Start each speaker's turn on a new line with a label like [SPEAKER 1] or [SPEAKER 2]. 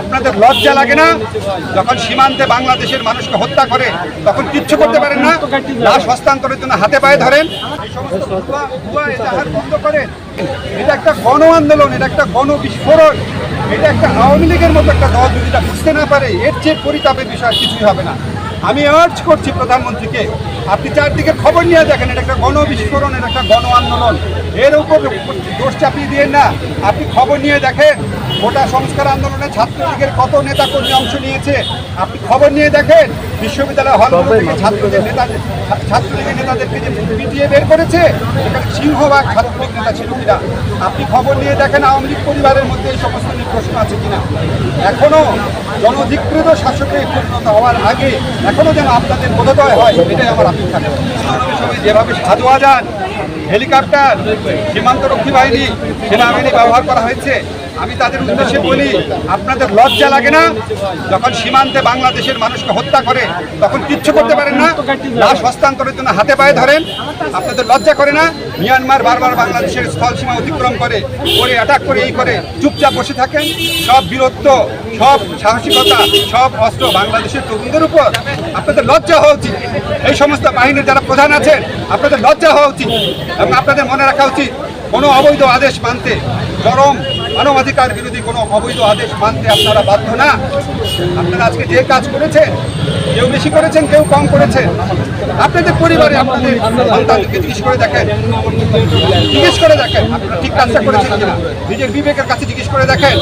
[SPEAKER 1] আপনাদের লজ্জা লাগে না? যখন সীমান্তে বাংলাদেশের মানুষকে হত্যা করে, তখন কিচ্ছু করতে পারেন না। লাশ হস্তান্তরের জন্য হাতে পায়ে ধরেন। করেন এটা একটা গণ আন্দোলন, এটা একটা গণ বিস্ফোরণ। এটা একটা আওয়ামী লীগের মতো একটা দল যদি বুঝতে না পারে, এর চেয়ে পরিতাপের বিষয় কিছুই হবে না। আমি আর্জ করছি প্রধানমন্ত্রীকে, আপনি চারদিকে খবর নিয়ে দেখেন, এটা একটা গণবিস্ফোরণ এটা একটা গণ আন্দোলন। এর উপর দোষ চাপিয়ে দিয়ে না। আপনি খবর নিয়ে দেখেন, গোটা সংস্কার আন্দোলনে ছাত্রলীগের কত নেতা কর্মী অংশ নিয়েছে। আপনি খবর নিয়ে দেখেন, বিশ্ববিদ্যালয় হল থেকে ছাত্রদের নেতা, ছাত্রলীগের নেতাদেরকে যে পিটিয়ে বের করেছে, এখানে সিংহভাগ ছাত্রলীগ নেতা ছিল কিনা? আপনি খবর নিয়ে দেখেন, আওয়ামী লীগ পরিবারের মধ্যে এই সমস্ত প্রশ্ন আছে কিনা? এখনও জনধিকৃত শাসকে পরিণত হওয়ার আগে এখনও যেন আপনাদের বোধোদয় হয়, এটাই আমার অপেক্ষা যেভাবে সাধু আজান হেলিকপ্টার, সীমান্তরক্ষী বাহিনী, সেনাবাহিনী ব্যবহার করা হয়েছে আমি তাদের উদ্দেশ্যে বলি, আপনাদের লজ্জা লাগে না? যখন সীমান্তে বাংলাদেশের মানুষকে হত্যা করে, তখন কিচ্ছু করতে পারেন না। লাশ হস্তান্তরের জন্য হাতে পায়ে ধরেন। আপনাদের লজ্জা করে না? মিয়ানমার বারবার বাংলাদেশের স্থল সীমা অতিক্রম করে করে অ্যাটাক করে, এই করে চুপচাপ বসে থাকেন। সব বীরত্ব, সব সাহসিকতা, সব অস্ত্র বাংলাদেশের তরুণদের উপর। আপনাদের লজ্জা হওয়া উচিত। এই সমস্ত বাহিনীর যারা প্রধান আছেন, আপনাদের লজ্জা হওয়া উচিত। এবং আপনাদের মনে রাখা উচিত, কোনো অবৈধ আদেশ মানতে চরম মানবাধিকার বিরোধী কোনো অবৈধ আদেশ মানতে আপনারা বাধ্য না। আপনারা আজকে যে কাজ করেছেন, কেউ বেশি করেছেন, কেউ কম করেছেন। আপনাদের পরিবারে আপনাদের সন্তানকে জিজ্ঞেস করে দেখেন। জিজ্ঞেস করে দেখেন, আপনারা ঠিক কাজটা করেছেন কিনা। নিজের বিবেকের কাছে জিজ্ঞেস করে দেখেন।